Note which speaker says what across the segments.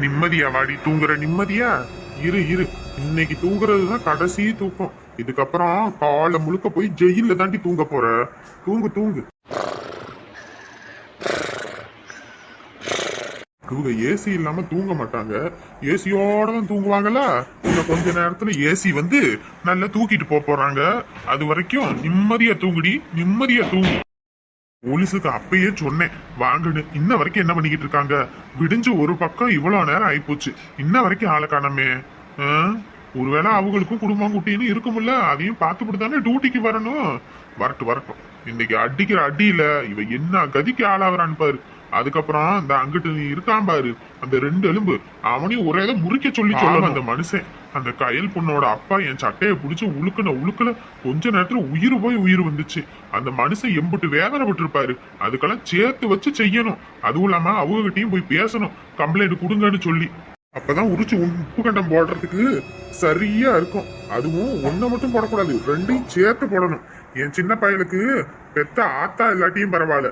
Speaker 1: நிம்மதியா வாடி தூங்குற நிம்மதியா? இரு இரு. இன்னைக்கு தூங்குறது தான் கடைசி தூக்கம். இதுக்கப்புறம் காலை முழுக்க போய் ஜெயில தாண்டி தூங்க போற. தூங்கு தூங்கு. இவங்க ஏசி இல்லாம தூங்க மாட்டாங்க. ஏசியோட தான் தூங்குவாங்கல்ல? இன்னும் கொஞ்ச நேரத்துல ஏசி வந்து நல்லா தூக்கிட்டு போக போறாங்க. அது வரைக்கும் நிம்மதியா தூங்குடி நிம்மதியா தூங்கு. போலீஸுக்கு அப்பயே சொன்னேன். வாங்கன்னு இன்ன வரைக்கும் என்ன பண்ணிக்கிட்டு இருக்காங்க? விடிஞ்சு ஒரு பக்கம் இவ்வளோ நேரம் ஆயிப்போச்சு. இன்ன வரைக்கும் ஆளை காணாமே. ஒருவேளை அவங்களுக்கும் குடும்பம் குட்டின்னு இருக்கும்ல அதையும் பார்த்துட்டு தானே டியூட்டிக்கு வரணும்? வரட்டும் வரட்டும். இன்னைக்கு அடிக்கிற அடியில இவ என்ன கதிக்கு ஆளாகிறான்னு பாரு. அதுக்கப்புறம் இந்த அங்கிட்டு நீ இருக்கான் பாரு. அந்த ரெண்டு எலும்பு. அவனையும் ஒரே இதை முறிக்க சொல்லி சொல்லணும் அந்த மனுஷன். அந்த கயல் பொண்ணோட அப்பா என் சட்டையை பிடிச்சி உழுக்குன உழுக்குல கொஞ்ச நேரத்துல உயிர் போய் உயிர் வந்துச்சு. அந்த மனுஷன் எம்புட்டு வேதனைப்பட்டு இருப்பாரு அதுக்கெல்லாம் சேர்த்து வச்சு செய்யணும். அதுவும் இல்லாம அவங்ககிட்டயும் போய் பேசணும். கம்ப்ளைண்ட் கொடுங்கன்னு சொல்லி. அப்பதான் உரிச்சு உப்பு கண்டம் போடுறதுக்கு சரியா இருக்கும். அதுவும் ஒன்றை மட்டும் போடக்கூடாது. ரெண்டையும் சேர்த்து போடணும். என் சின்ன பையனுக்கு பெத்த ஆத்தா இல்லாட்டியும் பரவாயில்ல.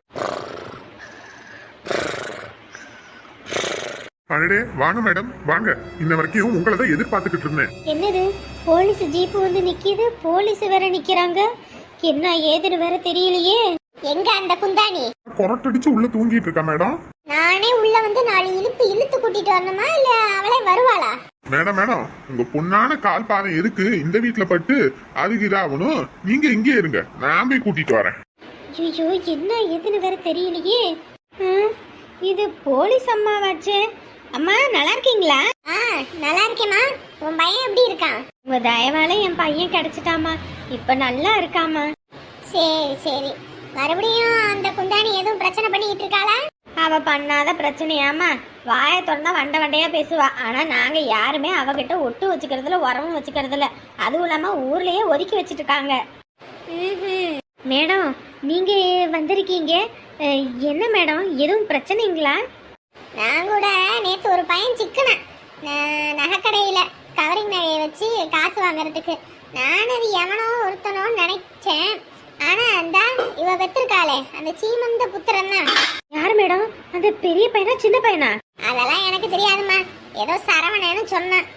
Speaker 1: அடடே வாங்க மேடம் வாங்க. இன்ன வரைக்கும் உங்களை தான் எதிர்பார்த்துக்கிட்டு இருந்தேன்.
Speaker 2: என்னது? போலீஸ் ஜீப்பு வந்து நிக்கிது? போலீஸ் வேற நிக்கிறாங்க. என்ன ஏதுன்னு வேற தெரியலையே. எங்க அந்த குந்தாணி?
Speaker 1: கொரட்டடிச்சு உள்ள தூங்கிட்டு இருக்கா மேடம்?
Speaker 2: நானே உள்ள வந்து நாலு இழுப்பு இழுத்து கூட்டிட்டு வரணுமா? இல்ல அவளே வருவாளா?
Speaker 1: மேடம் மேடம் உங்க பொண்ணான கால் பாதம் எதுக்கு இந்த வீட்ல பட்டு அதுக்கு இதாகணும்? நீங்க இங்கே இருங்க. நான் போய் கூட்டிட்டு வரேன்.
Speaker 2: ஐயோ என்ன ஏதுன்னு வேற தெரியலையே. இது போலீஸ் அம்மாவாச்சே. அம்மா நல்லா இருக்கீங்களா? ஆ நல்லா இருக்கேம்மா. உன் பையன் எப்படி இருக்கான்? உங்க தயவால என் பையன் கிடைச்சிட்டாமா இப்ப நல்லா இருக்காமா சரி சரி. மறுபடியும் அந்த குந்தாணி எதுவும் பிரச்சனை பண்ணிட்டு இருக்காளா? அவ பண்ணாத பிரச்சனையாமா வாயை திறந்தா வண்ட வண்டையா பேசுவா. ஆனா நாங்க யாருமே அவகிட்ட ஒட்டு வச்சுக்கிறதுல உரமும் வச்சுக்கிறதுல அதுவும் இல்லாம ஊர்லயே ஒதுக்கி வச்சிட்டு இருக்காங்க. மேடம் நீங்க வந்திருக்கீங்க? என்ன மேடம்? எதுவும் பிரச்சனைங்களா? நான் கூட நேத்து ஒரு பையன் சிக்கனேன். நகைக்கடையில கவரிங் நகையை வச்சு காசு வாங்குறதுக்கு. நான் அது எவனோ ஒருத்தனோன்னு நினைச்சேன். ஆனா அந்த இவ பெற்றிருக்காளே அந்த சீமந்த புத்திரன் தான். யார் மேடம்? அந்த பெரிய பையனா சின்ன பையனா? அதெல்லாம் எனக்கு தெரியாதும்மா. ஏதோ சரவணன்னு சொன்னேன்.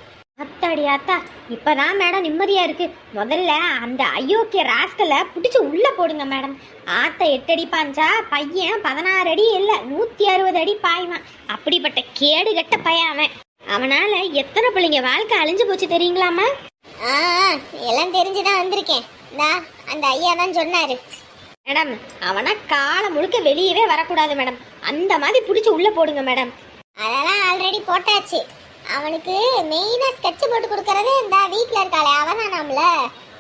Speaker 2: அத்தாடி அத்தா இப்பதான் மேடம் நிம்மதியா இருக்கு. முதல்ல அந்த அயோக்கிய ராஸ்கலை புடிச்சு உள்ள போடுங்க மேடம். ஆத்த எட்டு அடி பாஞ்சா பையன் பதினாறு அடி இல்ல நூத்தி அறுபது அடி பாய்வான். அப்படிப்பட்ட கேடு கட்ட பையன் அவன். அவனால எத்தனை பிள்ளைங்க வாழ்க்கை அழிஞ்சு போச்சு தெரியுங்களாமா எல்லாம் தெரிஞ்சுதான் வந்திருக்கேன். அந்த ஐயா தான் சொன்னாரு. மேடம் அவனா காலம் முழுக்க வெளியவே வரக்கூடாது மேடம். அந்த மாதிரி பிடிச்சி உள்ள போடுங்க மேடம். அதெல்லாம் ஆல்ரெடி போட்டாச்சு. அவனுக்கு மெயினா ஸ்கெட்ச் போட்டு கொடுக்கறது இந்த வீட்ல இருக்காளே அவதானாம்ல.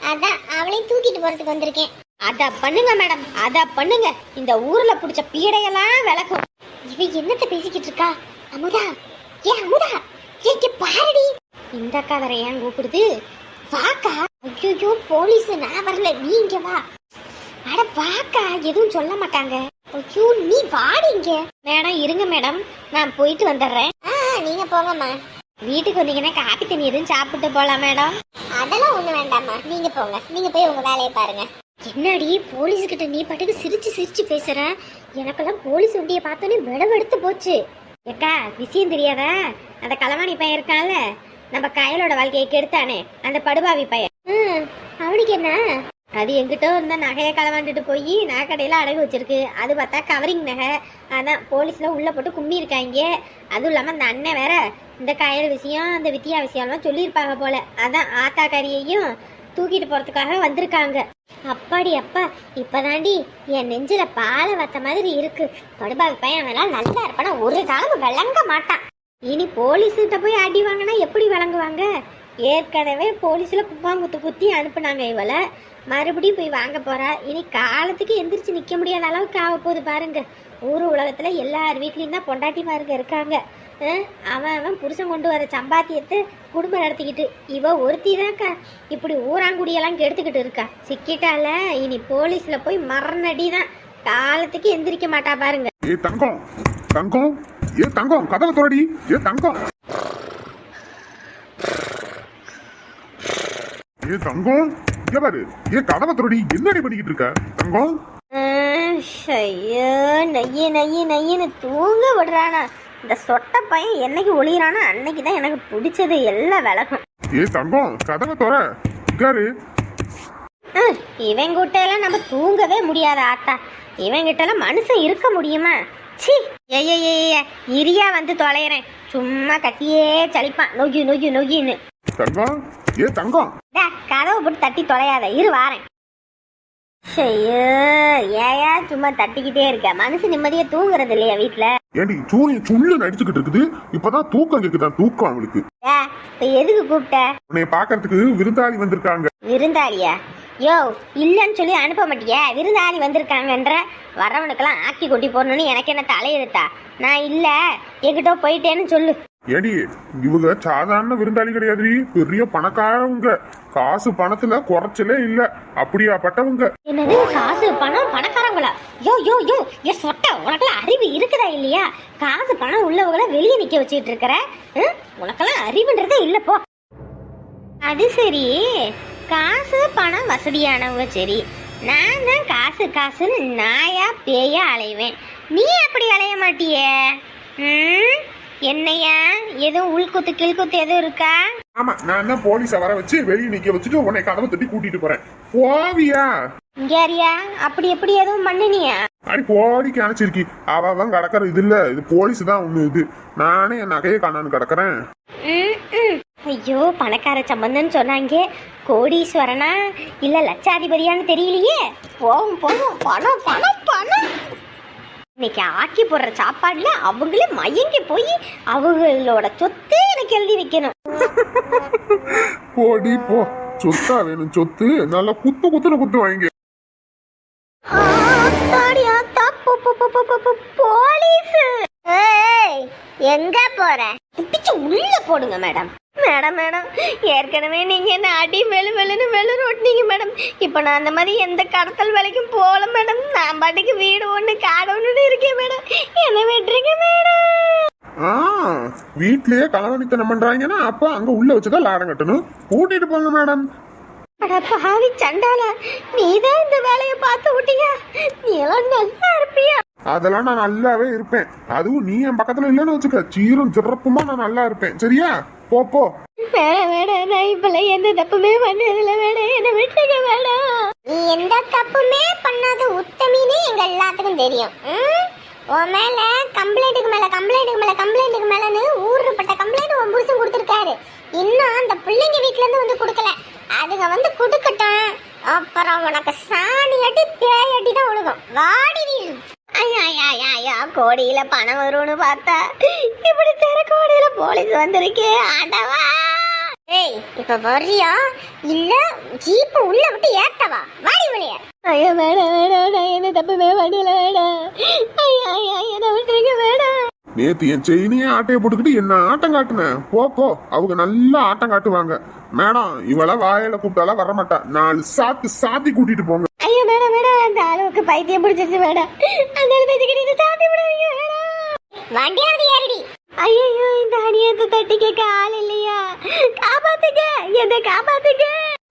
Speaker 2: அதான் அவளையும் தூக்கிட்டு போறதுக்கு வந்திருக்கேன். அத பண்ணுங்க மேடம் அத பண்ணுங்க. இந்த ஊர்ல புடிச்ச பீடையெல்லாம் விளக்கும். இவ என்னத்த பேசிக்கிட்டு இருக்கா? அமுதா ஏ அமுதா ஏங்க பாருடி. இந்த அக்கா வேற ஏன் கூப்பிடுது? வாக்கா? ஐயோ போலீஸ் நான் வரல. நீங்க வா. அட வாக்கா. எதுவும் சொல்ல மாட்டாங்க. ஐயோ நீ வாடிங்க மேடம் இருங்க மேடம் நான் போயிட்டு வந்துடுறேன். நீங்க போங்கம்மா. வீட்டுக்கு வந்தீங்கன்னா காப்பி தண்ணி எதுவும் சாப்பிட்டு போலாம் மேடம். அதெல்லாம் ஒண்ணு வேண்டாம்மா. நீங்க போங்க. நீங்க போய் உங்க வேலையை பாருங்க. என்னடி போலீஸ் கிட்ட நீ பாட்டுக்கு சிரிச்சு சிரிச்சு பேசுற? எனக்கெல்லாம் போலீஸ் வண்டியை பார்த்தோன்னே விடவெடுத்து போச்சு. ஏக்கா விஷயம் தெரியாதா? அந்த களவாணி பையன் இருக்கான்ல? நம்ம கயலோட வாழ்க்கையை கெடுத்தானே? அந்த படுபாவி பையன். ம், அவனுக்கு என்ன? அது எங்கிட்ட இருந்த நகையை களவாண்டுட்டு போய் நகைக்கடையில் அடகு வச்சிருக்கு. அது பார்த்தா கவரிங் நகை. அதான் போலீஸில் உள்ளே போட்டு கும்மி இருக்காங்க. அதுவும் இல்லாமல் அந்த அண்ணன் வேற இந்த கயல் விஷயம் அந்த வித்தியா விஷயம்லாம் சொல்லியிருப்பாங்க போல. அதான் கரியையும் தூக்கிட்டு போகிறதுக்காக வந்திருக்காங்க. அப்பாடி அப்பா இப்பதாண்டி என் நெஞ்சில பாலை வத்த மாதிரி இருக்கு. படுபாவி பையன் வேணா நல்லா இருப்பானா? ஒரு காலம் விளங்க மாட்டான். இனி போலீஸ்கிட்ட போய் அடி வாங்கினா எப்படி விளங்குவாங்க? ஏற்கனவே போலீஸ்ல குப்பாங்குத்து குத்தி அனுப்புனாங்க இவளை. மறுபடியும் போய் வாங்க போகிறா இனி காலத்துக்கு எந்திரிச்சு நிற்க முடியாத அளவுக்கு ஆக போகுது பாருங்க. ஊர் உலகத்தில் எல்லார் வீட்லேயும் தான் பொண்டாட்டி பாருங்க இருக்காங்க. அவன் அவன் புருஷன் கொண்டு வர சம்பாத்தியத்தை குடும்பம் நடத்திக்கிட்டு இவ ஒருத்தி தான்க்கா. இப்படி ஊராங்குடியெல்லாம் கெடுத்துக்கிட்டு இருக்கா. சிக்கிட்டால இனி போலீஸில் போய் மரணடி தான் காலத்துக்கு எந்திரிக்க மாட்டா பாருங்க.
Speaker 1: ஏ தங்கம். தங்கம். ஏ தங்கம். கதவை துறடி. ஏ தங்கம். ஏ தங்கம். இங்க பாரு கதவை தோடி என்னடி பண்ணிக்கிட்டு இருக்க? தங்கம்
Speaker 2: ஐயோ நைய நைய நையன்னு தூங்க விடுறானா. இந்த சொட்ட பையன் என்னைக்கு ஒளியிறானோ அன்னைக்கு தான் எனக்கு பிடிச்சது எல்லாம் விலகும்.
Speaker 1: ஏ தங்கம் கதவை தோற. உட்காரு.
Speaker 2: ம், இவன் கிட்ட எல்லாம் நம்ம தூங்கவே முடியாத ஆத்தா. இவன் கிட்ட எல்லாம் மனுஷன் இருக்க முடியுமா? சி ஏய் இரியா வந்து தொலைகிறேன் சும்மா கத்தியே சலிப்பான். நொகி நொகி நொகின்னு
Speaker 1: தங்கம் ஏ தங்கம்.
Speaker 2: கதவை போட்டு தட்டி தொலையாத. இரு வாரேன். ஐயோ ஏயா சும்மா தட்டிக்கிட்டே இருக்க. மனசு நிம்மதியா தூங்குறது இல்லையா வீட்டுல
Speaker 1: ஏண்டி சூரிய சுள்ளு நடிச்சுக்கிட்டு இருக்குது. இப்பதான் தூக்கம் கேக்குதான் தூக்கம் அவளுக்கு.
Speaker 2: இப்ப எதுக்கு கூப்பிட்ட?
Speaker 1: உன்னை பாக்குறதுக்கு விருந்தாளி வந்திருக்காங்க.
Speaker 2: விருந்தாளியா? யோ இல்லைன்னு சொல்லி அனுப்ப மாட்டியா? விருந்தாளி வந்திருக்காங்கன்ற வரவனுக்கெல்லாம் ஆக்கி கொட்டி போடணும்னு எனக்கு என்ன தலையெழுத்தா? நான் இல்ல எங்கிட்ட போயிட்டேன்னு சொல்லு.
Speaker 1: ஏடி இவங்க சாதாரண விருந்தாளி கிடையாது பெரிய பணக்காரவங்க. காசு பணத்துல குறைச்சலே இல்ல. அப்படியாப்பட்டவங்க.
Speaker 2: என்னது காசு பணம் பணக்காரங்களா? யோ யோ யோ ஏ சொட்ட உனக்கெல்லாம் அறிவு இருக்குதா இல்லையா? காசு பணம் உள்ளவங்கள வெளியே நிக்க வச்சிட்டு இருக்கிற ம்? உனக்கெல்லாம் அறிவுன்றதே இல்ல போ. அது சரி. காசு பணம் வசதியானவங்க சரி. நான் தான் காசு காசுன்னு நாயா பேயா அலைவேன். நீ அப்படி அலைய மாட்டியே? ம்? என்னையா? எதுவும் உள்குத்து கிழ்குத்து எதுவும் இருக்கா?
Speaker 1: ஆமா நான் தான் போலீஸ வர வச்சு வெளியே நிக்க வச்சுட்டு உன்னை கதவை தட்டி கூட்டிட்டு போறேன். போவியா?
Speaker 2: இங்கேரியா அப்படி எப்படி எதுவும் பண்ணினியா?
Speaker 1: அடி போடிக்கு அணைச்சிருக்கி அவ அவன் கிடக்குற இது இல்ல. இது போலீஸ் தான் ஒண்ணு இது. நானே என் நகையை காணான்னு கிடக்குறேன்.
Speaker 2: ஐயோ பணக்கார சம்பந்தம்னு சொன்னாங்க. கோடீஸ்வரனா? இல்ல லட்சாதிபதியான்னு தெரியலையே. போகும் போகும் பணம் பணம் பணம். இன்னைக்கு ஆக்கி போடுற சாப்பாடுல அவங்களே மயங்கி போய் அவங்களோட சொத்து எனக்கு எழுதி வைக்கணும்.
Speaker 1: போடி போ. சொத்தா வேணும் சொத்து. நல்லா குத்து குத்துன்னு குத்து வாங்க
Speaker 2: போலீஸ். எங்க போற? பிடிச்சு உள்ள போடுங்க மேடம் மேடம் மேடம் ஏற்கனவே நீங்க என்ன அடி வெளு வெளுன்னு வெளு ஓட்டினீங்க மேடம் இப்போ நான் அந்த மாதிரி எந்த கடத்தல் வேலைக்கும் போகல மேடம் நான் பாட்டுக்கு வீடு ஒன்று காடு ஒன்று இருக்கேன் மேடம் என்ன விட்டுருங்க மேடம்
Speaker 1: ஆ வீட்லயே களவணித்தனம் பண்றாங்கன்னா அப்ப அங்க உள்ள வச்சுதான் லாடம் கட்டணும். கூட்டிட்டு போங்க மேடம்
Speaker 2: அட பாவி சண்டால நீதான் இந்த வேலையை பார்த்து விட்டியா நீ எல்லாம் நல்லா இருப்பியா?
Speaker 1: அதெல்லாம் நான் நல்லாவே இருப்பேன். அதுவும் நீ என் பக்கத்துல இல்லைன்னு வச்சுக்க. சீரும் சிறப்புமா நான் நல்லா இருப்பேன். சரியா? போ போ.
Speaker 2: வேணாம் வேணாம் நான் இப்பெல்லாம் எந்த தப்புமே பண்ணதில்ல. வேணாம் என்ன விட்டுங்க வேணாம் நீ எந்த தப்புமே பண்ணாத உத்தமின்னு எங்க எல்லாத்துக்கும் தெரியும்? உன் மேல கம்ப்ளைண்ட்டுக்கு மேல கம்ப்ளைண்ட்டுக்கு மேல கம்ப்ளைண்ட்டுக்கு மேலன்னு ஊருப்பட்ட கம்ப்ளைண்ட் உன் புருஷன் கொடுத்துருக்காரு. இன்னும் அந்த பிள்ளைங்க வீட்ல இருந்து வந்து கொடுக்கல. அதுங்க வந்து கொடுக்கட்டும். அப்புறம் உனக்கு சாணி அடி பேய் அடி தான் விழுகும் வாடி ஐயா கோடியில பணம் வரும்னு பார்த்தா இப்படி தெர கோடியில போலீஸ் வந்திருக்கே ஆண்டவா ஏய் இப்ப வர்றியா? இல்ல ஜீப் உள்ள விட்டு ஏத்தவா? வாடி வெளிய. ஐயோ வேணாம் நான் என்ன தப்புமே பண்ணல வேணாம். ஐயா ஐயா என்ன விட்டுருங்க வேணாம்.
Speaker 1: நேத்து என் செயினையே ஆட்டையை போட்டுக்கிட்டு என்ன ஆட்டம் காட்டுனேன் போ போ அவங்க நல்லா ஆட்டம் காட்டுவாங்க. மேடம் இவள வாயில கூப்பிட்டாலாம் வர மாட்டா. நாலு சாத்து சாத்தி கூட்டிட்டு போங்க.
Speaker 2: ஐயோ வேணாம் வேணாம். அந்த அளவுக்கு பைத்தியம் பிடிச்சிருச்சு வேணாம் அந்த அளவு பேசிக்கிட்டு சாத்தி விடாதீங்க வண்டியாவது ஏறடி. ஐயோ இந்த அநியத்தை தட்டி கேட்க ஆள் இல்லையா? காப்பாத்துங்க என்னை காப்பாத்துங்க.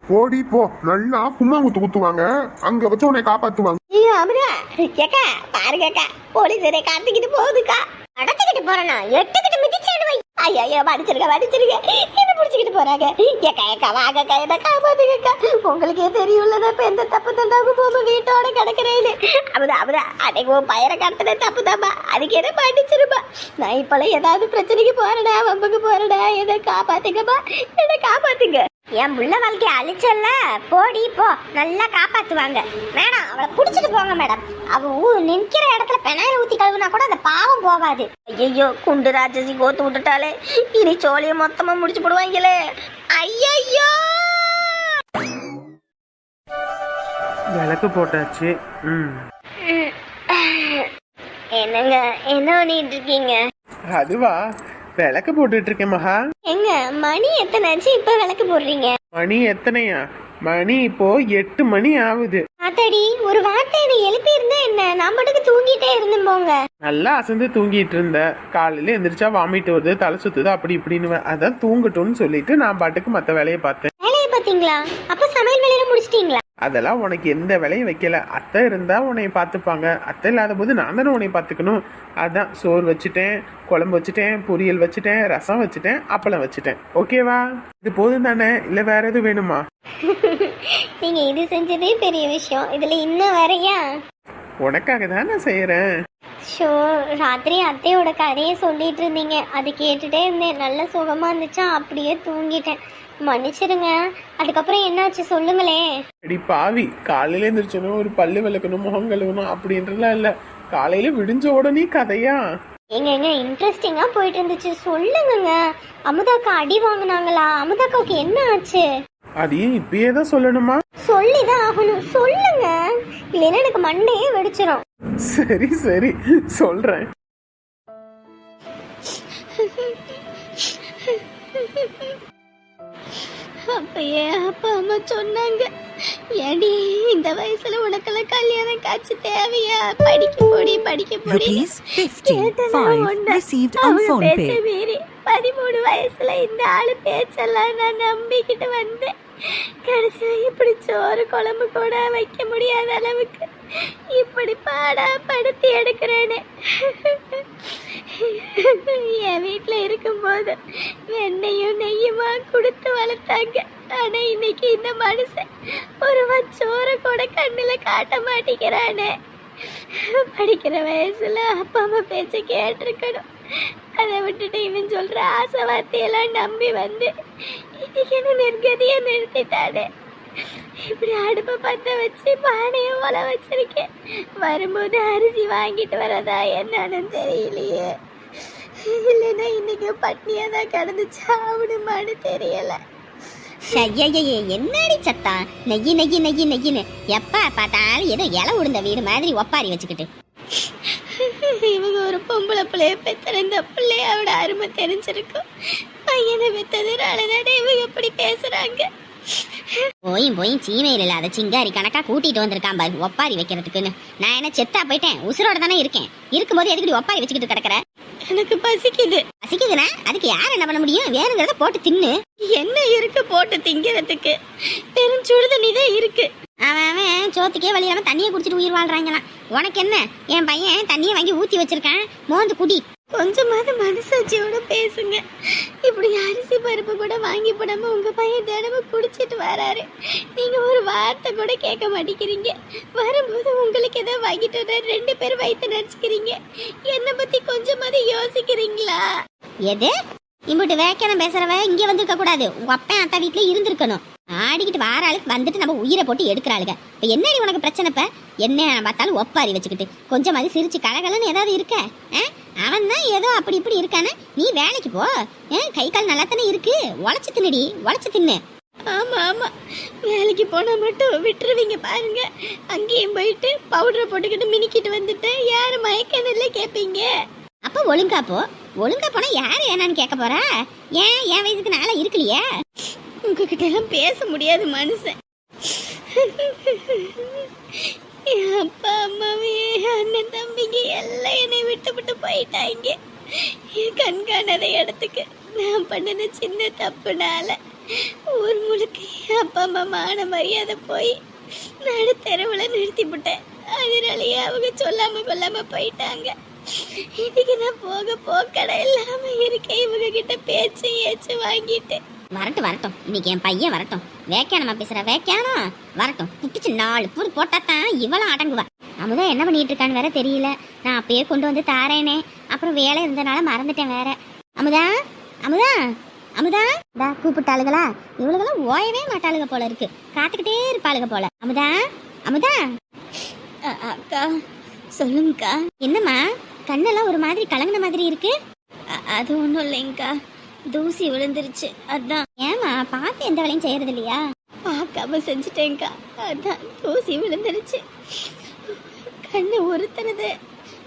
Speaker 1: போடி போ. நல்லா கும்மாங்குத்து குத்துவாங்க. அங்க வச்சு உன்னை காப்பாத்துவாங்க.
Speaker 2: ஐயோ அமரா கேக்கா பாருங்க அக்கா போலீஸ் என்னை காத்துக்கிட்டு போகுதுக்கா. அடத்துக்கிட்டு போறேனா? எட்டுக்கிட்டு மிதிச்சாடு வை. ஐயோ படிச்சிருக்க வடிச்சிருக்க வடிச்சிருக்க என்ன புடிச்சுக்கிட்டு போறாங்க? ஏக்கா ஏக்கா வாங்க அக்கா என்ன காப்பாத்துங்கக்கா. உங்களுக்கே தெரியும்லதான் இப்ப எந்த தப்பு தண்டாவுக்கு போகும் வீட்டோட கிடக்குறேன்னு. அவதா அவதா அன்னைக்கு உன் பயிரை கடத்தின தப்பு தாப்பா அதுக்கு என்ன மன்னிச்சிருப்பா நான் இப்பெல்லாம் ஏதாவது பிரச்சனைக்கு போறேடா வம்புக்கு போறேடா என்ன காப்பாத்துங்கப்பா என்ன காப்பாத்துங்க. என் புள்ள வாழ்க்கைய அழிச்சல்ல. போடி போ. நல்லா காப்பாத்துவாங்க. மேடம் அவளை புடிச்சிட்டு போங்க மேடம் அவ ஊ நிக்கிற இடத்துல பெனாயில் ஊத்தி கழுவுனா கூட அந்த பாவம் போகாது. ஐயோ குண்டு ராட்சசி கோத்து விட்டுட்டாலே இனி சோழிய மொத்தமா முடிச்சு போடுவாங்களே. ஐயோ
Speaker 3: விளக்கு போட்டாச்சு. ம்.
Speaker 2: என்னங்க என்ன பண்ணிட்டு இருக்கீங்க?
Speaker 3: அதுவா விளக்கு போட்டுட்டு இருக்கேன் மகா.
Speaker 2: எங்க மணி எத்தனை ஆச்சு இப்ப விளக்கு போடுறீங்க.
Speaker 3: மணி எத்தனையா? மணி இப்போ எட்டு மணி ஆகுது.
Speaker 2: ஆத்தாடி ஒரு வார்த்தை என்னை எழுப்பி இருந்தா என்ன? நான் பாட்டுக்கு தூங்கிட்டே இருந்தேன் போங்க.
Speaker 3: நல்லா அசந்து தூங்கிட்டு இருந்த. காலையில எந்திரிச்சா வாமிட்டு வருது தலை சுத்துது அப்படி இப்படின்னு அதான் தூங்கட்டும்னு சொல்லிட்டு நான் பாட்டுக்கு மற்ற வேலையை பார்த்தேன்.
Speaker 2: வேலையை
Speaker 4: பாத்தீங்களா? அப்ப சமையல் வேலையில முடிச்சிட்டீங்களா?
Speaker 3: அதெல்லாம் உனக்கு எந்த வேலையும் வைக்கல. அத்தை இருந்தா உன்னை பார்த்துப்பாங்க அத்தை இல்லாத போது நான் தானே உன்னை பார்த்துக்கணும் அதான் சோறு வச்சுட்டேன் குழம்பு வச்சுட்டேன் பொரியல் வச்சுட்டேன் ரசம் வச்சுட்டேன் அப்பளம் வச்சுட்டேன். ஓகேவா இது போதும் தானே? இல்லை வேற எதுவும் வேணுமா?
Speaker 4: நீங்க இது செஞ்சதே பெரிய விஷயம். இதுல இன்னும் வரையா
Speaker 3: உனக்காக தான் நான் செய்கிறேன்
Speaker 4: ஷோ ராத்திரி அத்தையோட கதையை சொல்லிட்டு இருந்தீங்க. அது கேட்டுட்டே இருந்தேன். நல்ல சுகமா இருந்துச்சா? அப்படியே தூங்கிட்டேன். மன்னிச்சிடுங்க அதுக்கப்புறம் என்னாச்சு சொல்லுங்களேன்
Speaker 3: அடி பாவி காலையில எழுந்திரிச்சோன்னு ஒரு பல்லு விளக்கணும் முகம் கழுவணும் அப்படின்றதுலாம் இல்லை. காலையில விடிஞ்ச உடனே கதையா?
Speaker 4: எங்க எங்க இன்ட்ரெஸ்டிங்கா போயிட்டு இருந்துச்சு சொல்லுங்கங்க. அமுதாக்கா அடி வாங்குனாங்களா? அமுதாக்காவுக்கு என்ன ஆச்சு?
Speaker 3: அதையும் இப்பயே தான் சொல்லணுமா?
Speaker 4: சொல்லிதான் ஆகணும். சொல்லுங்க. இல்லைன்னா எனக்கு மண்டையே வெடிச்சிரும்.
Speaker 3: சரி சரி. சொல்றேன்.
Speaker 4: அப்பயே அப்பா அம்மா சொன்னாங்க. ஏடி இந்த வயசுல உனக்கெல்லாம் கல்யாணம் காட்சி தேவையா? படிக்க போடி படிக்க போடி.
Speaker 5: Rupees 55 received on phone pay.
Speaker 4: மீறி பதிமூணு வயசுல இந்த ஆளு பேச்செல்லாம் நான் நம்பிக்கிட்டு வந்தேன். கடைசியில இப்படி சோறு குழம்பு கூட வைக்க முடியாத அளவுக்கு இப்படி பாடா படுத்தி எடுக்கிறேன்னு என் வீட்டில் இருக்கும்போது வெண்ணையும் நெய்யுமா கொடுத்து வளர்த்தாங்க. ஆனால் இன்னைக்கு இந்த மனுஷன் ஒரு சோறை கூட கண்ணில் காட்ட மாட்டேங்கிறானே. படிக்கிற வயசுல அப்பா அம்மா பேச்ச கேட்டிருக்கணும். அதை விட்டுட்டு இவன் சொல்ற ஆசை வார்த்தையெல்லாம் நம்பி வந்து இன்னைக்கு என்ன நிர்கதியா நிறுத்திட்டானே. இப்படி அடுப்பை பத்த வச்சு பானையும் போல வச்சிருக்கேன். வரும்போது அரிசி வாங்கிட்டு வரதா என்னன்னு தெரியலையே. இல்லைன்னா இன்னைக்கு பட்னியா தான் கிடந்துச்சா அவனுமான்னு தெரியல.
Speaker 6: ஐயையே என்னடி சத்தம்? நெய்யி நெய்யி நெய்யி நெய்யின்னு எப்ப பார்த்தாலும் ஏதோ இலை உடுந்த வீடு மாதிரி ஒப்பாரி வச்சுக்கிட்டு.
Speaker 4: இவங்க ஒரு பொம்பளை பிள்ளைய பெத்த இந்த பிள்ளையோட அருமை தெரிஞ்சிருக்கும். பையனை பெத்ததுனால தானே இவங்க இப்படி பேசுறாங்க.
Speaker 6: போயும் போயும் சீமையில் இல்லாத சிங்காரி கணக்கா கூட்டிட்டு வந்திருக்கான் பாரு ஒப்பாரி வைக்கிறதுக்குன்னு. நான் என்ன செத்தா போயிட்டேன்? உசுரோட தானே இருக்கேன். இருக்கும்போது எதுக்கடி ஒப்பாரி வச்சுக்கிட்டு கிடக்குற?
Speaker 4: எனக்கு பசிக்குது.
Speaker 6: பசிக்குதுன்னா? அதுக்கு யார் என்ன பண்ண முடியும்? வேணுங்கிறத போட்டு தின்னு.
Speaker 4: என்ன இருக்கு போட்டு திங்கிறதுக்கு? பெரும் சுடுதண்ணி தான் இருக்கு.
Speaker 6: அவன் அவன் சோத்துக்கே வழி இல்லாம தண்ணியை குடிச்சிட்டு உயிர் வாழ்றாங்களாம். உனக்கு என்ன? என் பையன் தண்ணியை வாங்கி ஊத்தி வச்சிருக்கான். மோந்து குடி.
Speaker 4: கொஞ்சமாவது மனசாட்சியோட பேசுங்க. இப்படி அரிசி பருப்பு கூட வாங்கி போடாம உங்க பையன் தினமும் குடிச்சிட்டு வராரு. நீங்க ஒரு வார்த்தை கூட கேட்க மாட்டேங்கிறீங்க. வரும்போது உங்களுக்கு ஏதோ வாங்கிட்டு வர ரெண்டு பேரும் வயிற்று நினச்சிக்கிறீங்க என்னை பத்தி கொஞ்சமாவது யோசிக்கிறீங்களா?
Speaker 6: எது? இம்புட்டு வேக்கனம் பேசுறவ இங்க வந்திருக்க கூடாது உங்க அப்பா அத்தா வீட்டுல இருந்திருக்கணும். ஆடிக்கிட்டு வார ஆளுக்கு வந்துட்டு நம்ம உயிரை போட்டு எடுக்கிறாளுங்க இப்ப என்னடி உனக்கு பிரச்சனை இப்ப? என்ன பார்த்தாலும் ஒப்பாரி வச்சுக்கிட்டு. கொஞ்சமாவது சிரிச்சு கலகலன்னு ஏதாவது இருக்க? அவன் தான் ஏதோ அப்படி இப்படி இருக்கானே? நீ வேலைக்கு போ. ஆ, கை கால் நல்லா தானே இருக்கு? உழைச்சு தின்னுடி. உழைச்சு தின்னு.
Speaker 4: ஆமா ஆமா. வேலைக்கு போனா மட்டும் விட்டுருவீங்க பாருங்க. அங்கேயும் போயிட்டு பவுடரை போட்டுக்கிட்டு மினிக்கிட்டு வந்துட்டு யாரு மயக்கணில கேட்பீங்க
Speaker 6: அப்ப ஒழுங்கா போ. ஒழுங்கா போனா யாரு வேணான்னு கேட்க போறா? ஏன்? என் வயசுக்கு நாளா இருக்கலையே?
Speaker 4: உங்ககிட்ட எல்லாம் பேச முடியாது மனுஷன். என் அப்பா அம்மாவே அண்ணன் தம்பிங்க எல்லாம் என்னை விட்டு விட்டு போயிட்டாங்க. என் கண்காணாத இடத்துக்கு நான் பண்ணின சின்ன தப்புனால ஊர் முழுக்க என் அப்பா அம்மா மான மரியாதை போய் நடு தெருவில் நிறுத்தி விட்டேன் அதனாலேயே அவங்க சொல்லாம கொல்லாம போயிட்டாங்க. இதுக்கு நான் போக போக்கடை இல்லாம இருக்கேன். இவங்க கிட்ட பேச்சு ஏச்சு வாங்கிட்டு
Speaker 6: வரட்டும் வரட்டும். இன்னைக்கு என் பையன் வரட்டும். வேக்கானமா பேசுற வேக்கானம் வரட்டும். புடிச்சு நாலு பூர் போட்டா தான் இவளும் அடங்குவா. அமுதா என்ன பண்ணிட்டு இருக்கான்னு வேற தெரியல. நான் அப்பயே கொண்டு வந்து தாரேனே. அப்புறம் வேலை இருந்தனால மறந்துட்டேன் வேற. அமுதா? அமுதா? அமுதா? டா கூப்பிட்டாளுகளா? இவளுகெல்லாம் ஓயவே மாட்டாளுக போல இருக்கு. காத்துக்கிட்டே இருப்பாளுக போல. அமுதா? அமுதா?
Speaker 4: அக்கா சொல்லுங்கக்கா.
Speaker 6: என்னம்மா? கண்ணெல்லாம் ஒரு மாதிரி கலங்கின மாதிரி இருக்கு.
Speaker 4: அது ஒன்றும் இல்லைங்கக்கா. தூசி விழுந்துருச்சு. அதான்.
Speaker 6: ஏமா பார்த்து எந்த வேலையும் செய்யறது இல்லையா
Speaker 4: பார்க்காம செஞ்சுட்டேங்க்கா அதான் தூசி விழுந்துருச்சு. கண்ணு ஒருத்தனது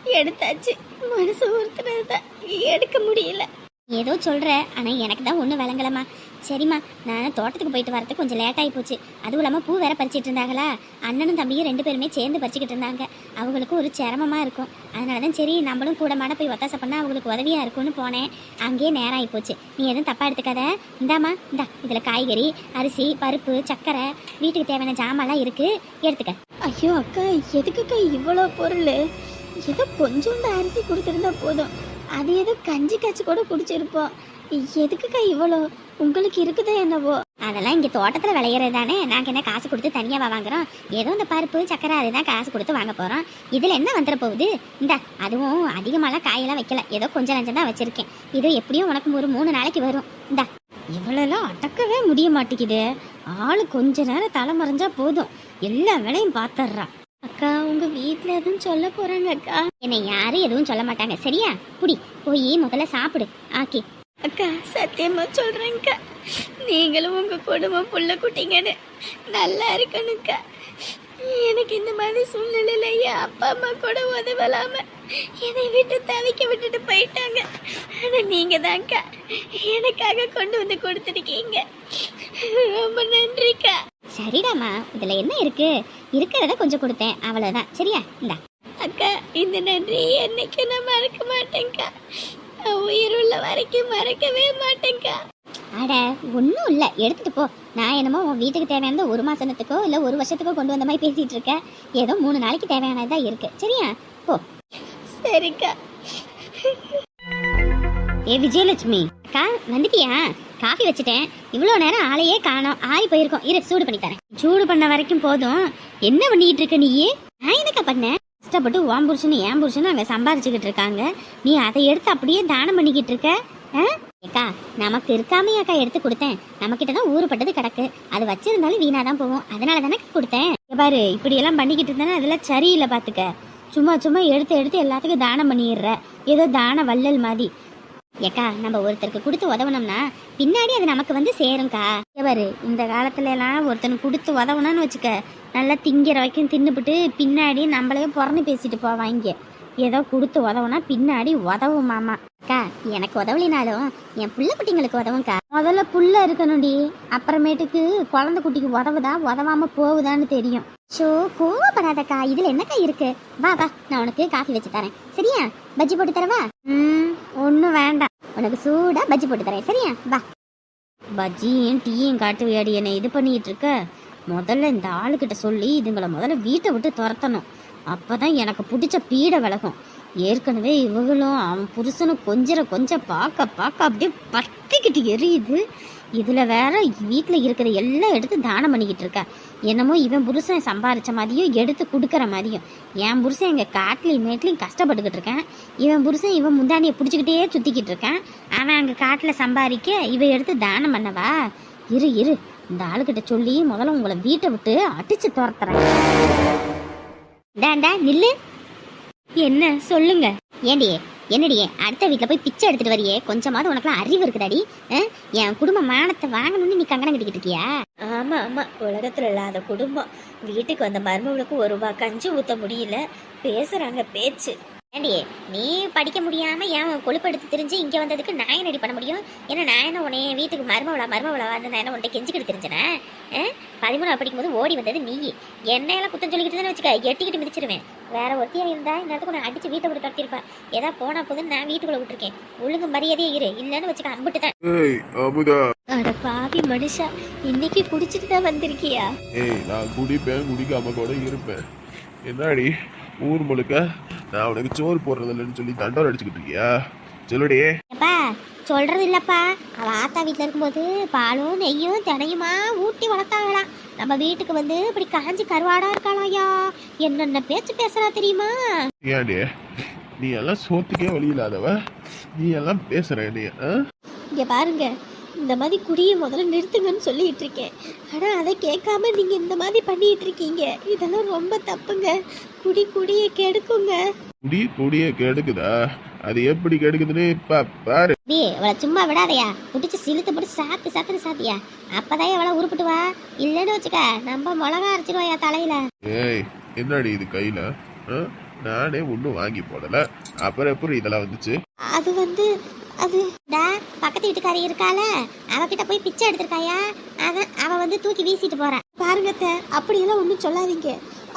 Speaker 4: எடுத்தாச்சு. மனசு ஒருத்தனது எடுக்க முடியல.
Speaker 6: ஏதோ சொல்கிற ஆனால் எனக்கு தான் ஒன்றும் விளங்கலம்மா. சரிம்மா நான் தோட்டத்துக்கு போயிட்டு வரதுக்கு கொஞ்சம் லேட் ஆகி போச்சு. அதுவும் இல்லாமல் பூ வேற பறிச்சிட்டு இருந்தாங்களா? அண்ணனும் தம்பியும் ரெண்டு பேருமே சேர்ந்து பறிச்சுக்கிட்டு இருந்தாங்க. அவங்களுக்கு ஒரு சிரமமாக இருக்கும். அதனால தான் சரி நம்மளும் கூட மாட போய் ஒத்தாசை பண்ணால் அவங்களுக்கு உதவியாக இருக்கும்னு போனேன். அங்கேயே நேரம் ஆகி போச்சு. நீ எதுவும் தப்பாக எடுத்துக்காத. இந்தாம்மா இந்தா இதில் காய்கறி அரிசி பருப்பு சர்க்கரை வீட்டுக்கு தேவையான ஜாமான்லாம் இருக்குது எடுத்துக்க.
Speaker 4: ஐயோ அக்கா எதுக்குக்கா இவ்வளோ பொருள்? ஏதோ கொஞ்சோண்டு அரிசி கொடுத்துருந்தா போதும். அது ஏதோ கஞ்சி காய்ச்சி கூட குடிச்சிருப்போம் எதுக்குக்கா இவ்வளோ? உங்களுக்கு இருக்குதோ என்னவோ?
Speaker 6: அதெல்லாம் இங்கே தோட்டத்தில் விளையிறது தானே. நாங்கள் என்ன காசு கொடுத்து தனியாக வாங்குறோம்? ஏதோ இந்த பருப்பு சக்கரை அதுதான் காசு கொடுத்து வாங்க போகிறோம் இதில் என்ன வந்துட போகுது? இந்த அதுவும் அதிகமாலாம் காயெல்லாம் வைக்கல. ஏதோ கொஞ்சம் லஞ்சம் தான் வச்சுருக்கேன். இது எப்படியும் உனக்கு ஒரு மூணு நாளைக்கு வரும். இந்த. இவ்வளோலாம் அடக்கவே முடிய மாட்டேங்குது. ஆள் கொஞ்ச நேரம் தலை மறைஞ்சா போதும். எல்லா வேலையும் பார்த்துட்றான்
Speaker 4: அக்கா உங்க வீட்டில் எதுவும் சொல்ல போறாங்க அக்கா.
Speaker 6: என்னை யாரும் எதுவும் சொல்ல மாட்டாங்க. சரியா? குடி போய் முதல்ல சாப்பிடு. ஆக்கி
Speaker 4: அக்கா சத்தியமா சொல்றேங்க்கா நீங்களும் உங்க குடும்பம் புள்ள குட்டிங்கன்னு நல்லா இருக்கணும்க்கா எனக்கு இந்த மாதிரி சூழ்நிலையில என் அப்பா அம்மா கூட உதவலாம என்னை விட்டு தவிக்க விட்டுட்டு போயிட்டாங்க. ஆனா நீங்க தான்க்கா எனக்காக கொண்டு வந்து கொடுத்துருக்கீங்க. ரொம்ப நன்றிக்கா.
Speaker 6: சரிடாம்மா இதில் என்ன இருக்கு? இருக்கிறத கொஞ்சம் கொடுத்தேன். அவ்வளோதான் சரியா? இந்தா.
Speaker 4: அக்கா இந்த நன்றி என்னைக்கு நான் மறக்க மாட்டேங்க்கா உயிர் உள்ள வரைக்கும் மறக்கவே மாட்டேங்க்கா
Speaker 6: அட ஒன்றும் இல்லை. எடுத்துட்டு போ. நான் என்னமோ உன் வீட்டுக்கு தேவையானது ஒரு மாசத்துக்கோ இல்லை ஒரு வருஷத்துக்கோ கொண்டு வந்த மாதிரி பேசிட்டு இருக்கேன் ஏதோ மூணு நாளைக்கு தேவையானதா இருக்கு. சரியா? போ.
Speaker 4: சரிக்கா.
Speaker 6: ஏ விஜயலட்சுமி. அக்கா வந்துட்டியா? காஃபி வச்சுட்டேன். இவ்வளோ நேரம் ஆளையே காணோம். ஆறி போயிருக்கோம். இரு சூடு பண்ணி தரேன். சூடு பண்ண வரைக்கும் போதும். என்ன பண்ணிட்டு இருக்க நீயே நான் என்னக்கா பண்ணேன்? கஷ்டப்பட்டு ஓம் புருஷன் ஏன் புருஷன் அங்கே சம்பாரிச்சுக்கிட்டு இருக்காங்க. நீ அதை எடுத்து அப்படியே தானம் பண்ணிக்கிட்டு இருக்க? ஏக்கா நமக்கு இருக்காமையாக்கா எடுத்து கொடுத்தேன். நம்மக்கிட்ட தான் ஊறுபட்டது கிடக்கு. அது வச்சிருந்தாலும் வீணா தான் போகும். அதனால தானே கொடுத்தேன். பாரு இப்படி எல்லாம் பண்ணிக்கிட்டு இருந்தானே அதெல்லாம் சரியில்லை பார்த்துக்க சும்மா சும்மா எடுத்து எடுத்து எல்லாத்துக்கும் தானம் பண்ணிடுற. ஏதோ தான வள்ளல் மாதிரி. ஏக்கா நம்ம ஒருத்தருக்கு கொடுத்து உதவணும்னா பின்னாடி அது நமக்கு வந்து சேரும்க்கா. எவரு இந்த காலத்துல எல்லாம் ஒருத்தனுக்கு கொடுத்து உதவணும்னு வச்சுக்க நல்லா திங்கிற வரைக்கும் தின்னுபிட்டு பின்னாடி நம்மளையும் புறணி பேசிட்டு போவாங்க ஏதோ கொடுத்து உதவுனா பின்னாடி உதவும் மாமா. அக்கா எனக்கு உதவலினாலும் என் புள்ள குட்டிங்களுக்கு உதவும்க்கா. முதல்ல புள்ள இருக்கணும்டி. அப்புறமேட்டுக்கு குழந்தை குட்டிக்கு உதவுதா உதவாம போகுதான்னு தெரியும். ஷோ கோவப்படாதக்கா. இதுல என்னக்கா இருக்கு? வா வா நான் உனக்கு காஃபி வச்சு தரேன். சரியா? பஜ்ஜி போட்டு தரவா? ம். ஒன்றும் வேண்டாம். உனக்கு சூடாக பஜ்ஜி போட்டு தரேன் சரியா? வா. பஜ்ஜியும் டீயும் காட்டு வியாடி என்னை இது பண்ணிட்டு இருக்க? முதல்ல இந்த ஆளுக்கிட்ட சொல்லி இதுங்களை முதல்ல வீட்டை விட்டு துரத்தணும். அப்பதான் எனக்கு பிடிச்ச பீடை விலகும். ஏற்கனவே இவங்களும் அவன் புருஷனும் கொஞ்சம் கொஞ்சம் பார்க்க பார்க்க அப்படியே பத்திக்கிட்டு எரியுது. இதில் வேற வீட்டில் இருக்கிற எல்லாம் எடுத்து தானம் பண்ணிக்கிட்டு இருக்கா. என்னமோ இவன் புருஷன் சம்பாதிச்ச மாதிரியும் எடுத்து கொடுக்குற மாதிரியும். என் புருஷன் எங்கள் காட்டிலையும் மேட்லையும் கஷ்டப்பட்டுக்கிட்டு இருக்கேன். இவன் புருஷன் இவன் முந்தானியை பிடிச்சிக்கிட்டே சுற்றிக்கிட்டு இருக்கான். அவன் அங்கே காட்டில் சம்பாதிக்க இவன் எடுத்து தானம் பண்ணவா? இரு இரு. இந்த ஆளுக்கிட்ட சொல்லி முதல்ல உங்களை வீட்டை விட்டு அடிச்சு துரத்துறேன். டேண்டா நில்லு. என்ன? சொல்லுங்க. ஏண்டியே என்னடியே அடுத்த வீட்டில் போய் பிச்சை எடுத்துட்டு வரியே? கொஞ்சமாவது உனக்குலாம் அறிவு இருக்குதாடி? என் குடும்ப மானத்தை வாங்கணும்னு நீ கங்கணம் கட்டிக்கிட்டு இருக்கியா?
Speaker 4: ஆமா ஆமா. உலகத்தில் இல்லாத குடும்பம். வீட்டுக்கு வந்த மருமகளுக்கு ஒரு ரூபா கஞ்சி ஊற்ற முடியல. பேசுகிறாங்க பேச்சு.
Speaker 6: ஏண்டி நீ படிக்க முடியாம ஏன் உன் கொழுப்பு எடுத்து தெரிஞ்சு இங்க வந்ததுக்கு நான் என்ன ரெடி பண்ண முடியும்? ஏன்னா நான் என்ன உன்னை வீட்டுக்கு மருமவளா மருமவளா வந்து நான் என்ன உன்ட்ட கெஞ்சிக்கிட்டு தெரிஞ்சனே? பதிமூணாவது படிக்கும்போது ஓடி வந்தது நீ. என்னையெல்லாம் குத்தம் சொல்லிக்கிட்டு தானே வச்சுக்க எட்டிக்கிட்டு மிதிச்சிருவேன். வேற ஒருத்தியா இருந்தா இந்த இடத்துக்கு நான் அடிச்சு வீட்டை விட்டு கட்டியிருப்பா. ஏதா போனா போதுன்னு நான் வீட்டுக்குள்ள விட்டுருக்கேன். ஒழுங்கு மரியாதையே இரு. இல்லைன்னு வச்சுக்க அம்பிட்டு தான்
Speaker 4: அட பாவி மனுஷா இன்னைக்கு குடிச்சிட்டு தான் வந்திருக்கியா?
Speaker 7: ஏய் நான் குடிப்பேன் குடிக்காம கூட இருப்பேன். என்னடி ஊர் முழுக்க நான் உனக்கு சோறு போடுறது இல்லைன்னு சொல்லி தண்டோர் அடிச்சுக்கிட்டு இருக்கியா? சொல்லுடி.
Speaker 6: அப்பா சொல்றது இல்லப்பா. அவ ஆத்தா வீட்டில் இருக்கும்போது பாலும் நெய்யும் தினையுமா ஊட்டி வளர்த்தாங்களாம் நம்ம வீட்டுக்கு வந்து இப்படி காஞ்சி கருவாடா இருக்காளாயா என்னென்ன பேச்சு பேசுறா தெரியுமா?
Speaker 7: ஏன்டி நீ எல்லாம் சோத்துக்கே வழி இல்லாதவ. நீ எல்லாம் பேசுற நீ?
Speaker 4: இங்க பாருங்க. இந்த மாதிரி குடியை முதல்ல நிறுத்துங்கன்னு சொல்லிட்டு இருக்கேன் ஆனா அதை கேட்காம நீங்க இந்த மாதிரி பண்ணிட்டு இருக்கீங்க இதெல்லாம் ரொம்ப தப்புங்க. குடி குடியை கெடுக்குங்க.
Speaker 7: குடி குடிய கெடுக்குதா? அது எப்படி கெடுக்குதுன்னு இப்ப பாரு.
Speaker 6: டி அவளை சும்மா விடாதயா. குடிச்சு சிலுத்து போட்டு சாத்து சாத்துன்னு சாத்தியா. அப்பதான் அவளை உருப்பிட்டு வா. இல்லைன்னு வச்சுக்க நம்ம மிளகா அரைச்சிருவாயா தலையில.
Speaker 7: ஏய் என்னடி இது கையில? ஆ? நானே ஒன்றும் வாங்கி போடல. அப்புறம் எப்படி இதெல்லாம் வந்துச்சு?
Speaker 4: அது வந்து அது
Speaker 6: டா
Speaker 4: பக்கத்து வீட்டுக்காரி இருக்கால அவகிட்ட போய் பிச்சை எடுத்திருக்காயா? அதான் அவ வந்து தூக்கி வீசிட்டு போறா. பாருங்க அத்தை, அப்படியெல்லாம் ஒன்றும் சொல்லாதீங்க.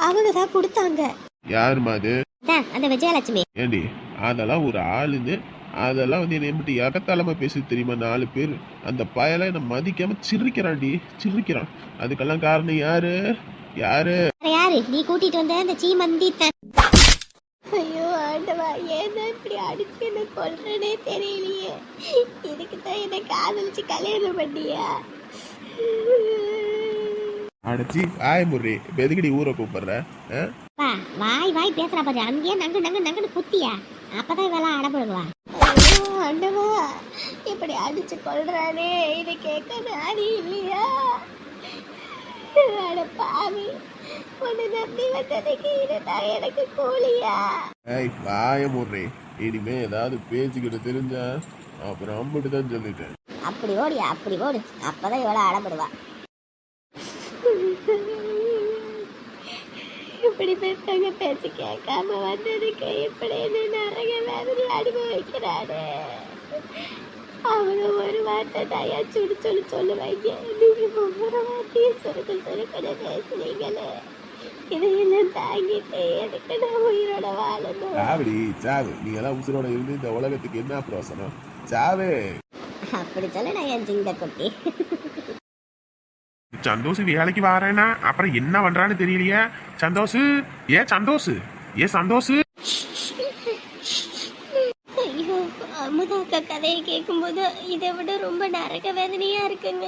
Speaker 4: அவங்க தான் கொடுத்தாங்க.
Speaker 7: யாருமா அது?
Speaker 4: அந்த விஜயலட்சுமி.
Speaker 7: ஏண்டி அதெல்லாம் ஒரு ஆளுன்னு அதெல்லாம் வந்து என்னை மட்டும் எகத்தாளமா பேசி தெரியுமா? நாலு பேர். அந்த பயலை என்னை மதிக்காம சிரிக்கிறான்டி சிரிக்கிறான். அதுக்கெல்லாம் காரணம் யாரு? யாரு?
Speaker 4: யாரு? நீ கூட்டிட்டு வந்த அந்த சீமந்தித்த ஐயோ ஆண்டவா ஏன் இப்படி அடிச்சு என்ன கொல்றனே தெரியலையே. இதுக்கு தான் என்ன காதலிச்சு கல்யாணம் பண்ணியா?
Speaker 7: அடைச்சி ஆய முறி எதுக்கடி ஊரை கூப்பிடுற ஆ?
Speaker 4: பா வாய் வாய் பேசுறா பாரு. அங்கேயே நங்கு நங்கு நங்குன்னு குத்தியா? அப்பதான் இவெல்லாம் அடப்படுவா. ஐயோ ஆண்டவா இப்படி அடிச்சு கொல்றானே இதை கேட்க நானே இல்லையா? பாவி உன்னை நம்பி வந்ததுக்கு இதுதான் எனக்கு கூலியா?
Speaker 7: ஏய் வாய முறி இனிமே ஏதாவது பேசிக்கிட்டு தெரிஞ்சா அப்புறம் அம்பிட்டு தான் சொல்லிட்டேன்.
Speaker 4: அப்படி ஓடியா அப்படி ஓடு. அப்பதான் இவள அடப்படுவா. இப்படி பெற்றவங்க பேச்சு கேட்காம வந்ததுக்கு இப்படி நரக வேதனை அனுபவிக்கிறாரு அவங்க ஒரு வார்த்தை தயா சுடு சொல்லி சொல்லுவாங்க நீங்க ஒவ்வொரு வார்த்தையும் சுருக்கு சுருக்குன்னு பேசுறீங்களே இதையெல்லாம் தாங்கிட்டு எதுக்கு நான் உயிரோட வாழணும்.
Speaker 7: சாவடி சாவு. நீ எல்லாம் உசுரோட இருந்து இந்த உலகத்துக்கு என்ன பிரயோசனம்? சாவு.
Speaker 4: அப்படி சொல்ல நான் என் ஜிங்க குட்டி.
Speaker 3: சந்தோஷ் வேலைக்கு வாரேனா? அப்புறம் என்ன பண்றான்னு தெரியலையே. சந்தோஷ் ஏ சந்தோஷ்? ஏ சந்தோஷ்
Speaker 4: ஐயோ அமுதாக்கா கதையை கேட்கும்போது இதை விட ரொம்ப நரக வேதனையா இருக்குங்க.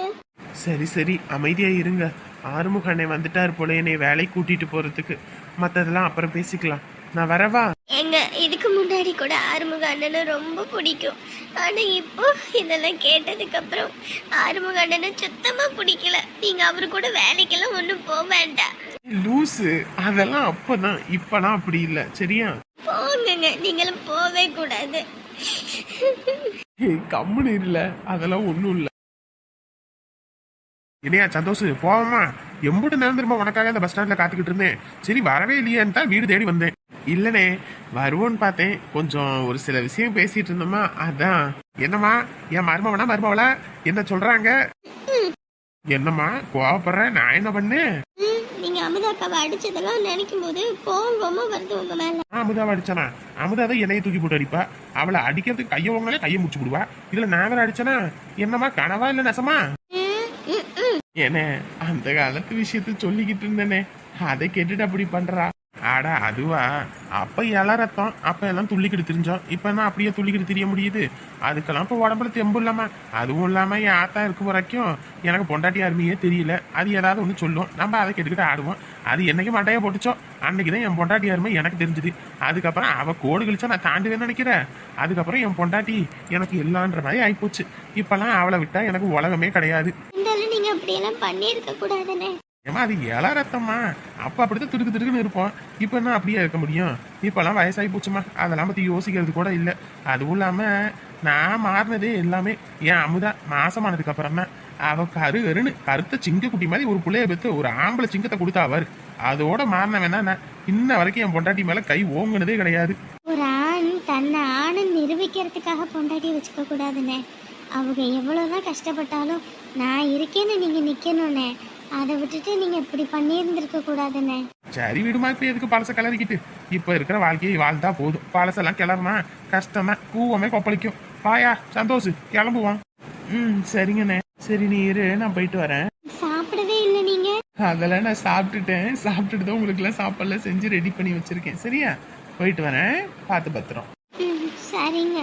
Speaker 7: சரி சரி. அமைதியா இருங்க. ஆறுமுக அண்ணன் வந்துட்டார் போல என்னை வேலைக்கு கூட்டிட்டு போறதுக்கு. மத்ததெல்லாம் அப்புறம் பேசிக்கலாம். நான் வரவா?
Speaker 4: எங்க இதுக்கு முன்னாடி கூட ஆறுமுக அண்ணனை ரொம்ப பிடிக்கும். ஆனா இப்போ இதெல்லாம் கேட்டதுக்கு அப்புறம் ஆறுமுக அண்ணனை சுத்தமா பிடிக்கல. நீங்க அவரு கூட வேலைக்கெல்லாம் ஒண்ணும் போக வேண்டாம்.
Speaker 7: லூசு. அதெல்லாம் அப்பதான். இப்பெல்லாம் அப்படி இல்ல. சரியா?
Speaker 4: போங்கங்க நீங்களும் போவே கூடாது.
Speaker 7: கம்முன்னு இல்ல அதெல்லாம் ஒண்ணும் இல்ல.
Speaker 3: இல்லையா சந்தோஷ் போவோமா? எம்புட்டு நேரம் திரும்ப உனக்காக இந்த பஸ் ஸ்டாண்ட்ல காத்துக்கிட்டு இருந்தேன். சரி வரவே இல்லையான்னு தான் வீடு தேடி வந்தேன்.
Speaker 7: இல்லனே வருவோன்னு பார்த்தேன். கொஞ்சம் ஒரு சில விஷயம் பேசிட்டு இருந்தோமா? அதான்.
Speaker 3: என்னம்மா? என் மருமவனா மருமவளா? என்ன சொல்றாங்க? என்னம்மா? கோவப்படுற? நான் என்ன பண்ணேன்?
Speaker 4: ம், நீங்க அமுதாக்காவை அடிச்சதெல்லாம் நினைக்கும் போது கோவமா வருது உங்க மேல.
Speaker 3: அமுதாவை அடிச்சானா? அமுதா தான் என்னைய தூக்கி போட்டு அடிப்பா. அவளை அடிக்கிறதுக்கு கையை உங்களே கையை முடிச்சு விடுவா. இதுல நான் வேற அடிச்சனா? என்னம்மா கனவா இல்ல நெசமா.
Speaker 7: ஏனே அந்த காலத்து விஷயத்த சொல்லிக்கிட்டு இருந்தேனே. அதை கேட்டுட்டு அப்படி பண்றா?
Speaker 3: ஆட அதுவா? அப்போ இளரத்தம் அப்போ எல்லாம் துள்ளிக்கிட்டு திரிஞ்சோம். இப்போ என்ன அப்படியே துள்ளிக்கிட்டு திரிய முடியுது? அதுக்கெல்லாம் இப்போ உடம்புல தெம்பு இல்லாமல் அதுவும் இல்லாமல் என் ஆத்தா இருக்கும் வரைக்கும் எனக்கு பொண்டாட்டி அருமையே தெரியல. அது ஏதாவது ஒன்று சொல்லும். நம்ம அதை கெட்டுக்கிட்டு ஆடுவோம். அது என்னைக்கு மண்டையை போட்டுச்சோ? அன்னைக்கு தான் என் பொண்டாட்டி அருமை எனக்கு தெரிஞ்சுது. அதுக்கப்புறம் அவள் கோடு கழிச்சா நான் தாண்டுவேன்னு நினைக்கிறேன். அதுக்கப்புறம் என் பொண்டாட்டி எனக்கு எல்லான்ற மாதிரி ஆகிப்போச்சு இப்போல்லாம் அவளை விட்டால் எனக்கு உலகமே கிடையாது.
Speaker 4: இருந்தாலும் அப்படியெல்லாம் பண்ணியிருக்க கூடாதுன்னு.
Speaker 3: ஏமா அது இல ரத்தம்மா. அப்போ அப்படி தான் திடுக்கு திடுக்குன்னு இருப்போம். இப்போ என்ன அப்படியே இருக்க முடியும்? இப்போல்லாம் வயசாகி போச்சுமா அதெல்லாம் பற்றி யோசிக்கிறது கூட இல்லை. அதுவும் இல்லாமல் நான் மாறினதே எல்லாமே என் அமுதா மாசமானதுக்கு அப்புறம் தான். அவள் கரு கருன்னு கருத்த சிங்க குட்டி மாதிரி ஒரு பிள்ளைய பெற்று ஒரு ஆம்பளை சிங்கத்தை கொடுத்தா அவர். அதோட மாறினவன் தான் நான். இன்ன வரைக்கும் என் பொண்டாட்டி மேலே கை ஓங்குனதே கிடையாது.
Speaker 4: ஒரு ஆண் தன்னை ஆணை நிரூபிக்கிறதுக்காக பொண்டாட்டி வச்சுக்க கூடாதுண்ணே அவங்க எவ்வளோதான் கஷ்டப்பட்டாலும் நான் இருக்கேன்னு நீங்கள் நிற்கணுண்ணே அதை விட்டுட்டு நீங்கள் இப்படி பண்ணியிருந்திருக்க கூடாதுண்ணே
Speaker 3: சரி விடுமா இப்ப எதுக்கு பழச கிளறிக்கிட்டு? இப்ப இருக்கிற வாழ்க்கையை வாழ்ந்தா போதும். பழசெல்லாம் கிளறுனா கஷ்டம் கூவமே கொப்பளிக்கும். பாயா சந்தோஷ் கிளம்புவான்
Speaker 7: ம் சரிங்கண்ணே. சரி நீ இரு நான் போயிட்டு வரேன்.
Speaker 4: சாப்பிடவே இல்லை நீங்கள்
Speaker 7: அதெல்லாம் நான் சாப்பிட்டுட்டேன். சாப்பிட்டுட்டு தான் உங்களுக்குலாம் சாப்பாடுலாம் செஞ்சு ரெடி பண்ணி வச்சிருக்கேன். சரியா? போயிட்டு வரேன். பார்த்து பத்திரம்.
Speaker 4: சரிங்க.